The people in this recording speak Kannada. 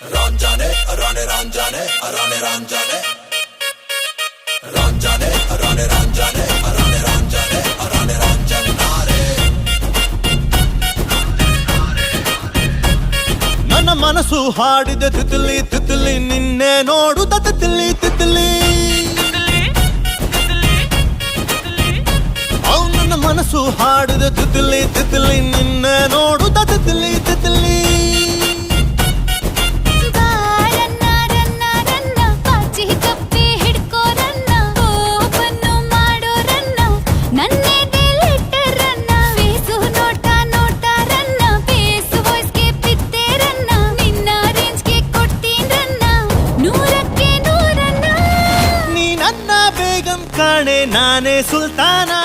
ರಾಂಜಾನೆ ರಾಣೆ ರಾಂಜಾನೆ ರಾಣೆ ರಾಂಜಾನೆ ರಾಂಜಾನೆ ರಾಣೆ ರಾಂಜಾನೆ ರಾಣೆ ರಾಂಜಾನೆ ರಾಣೆ ರಾಂಜನಾರೆ ನನ್ನ ಮನಸ್ಸು ಹಾಡಿದ ತಿತಿಲಿ ತಿತಿಲಿ ನಿನ್ನೆ ನೋಡುದ ತಿತಿಲಿ ತಿತಿಲಿ. ಅವ್ ನನ್ನ ಮನಸ್ಸು ಹಾಡಿದ ತಿತಿಲಿ ತಿತಿಲಿ ನೂರಕ್ಕೆ ನೂರನ್ನ. ನೀ ನನ್ನ ಬೇಗಂ ಕಾಣೆ ನಾನೇ ಸುಲ್ತಾನಾ.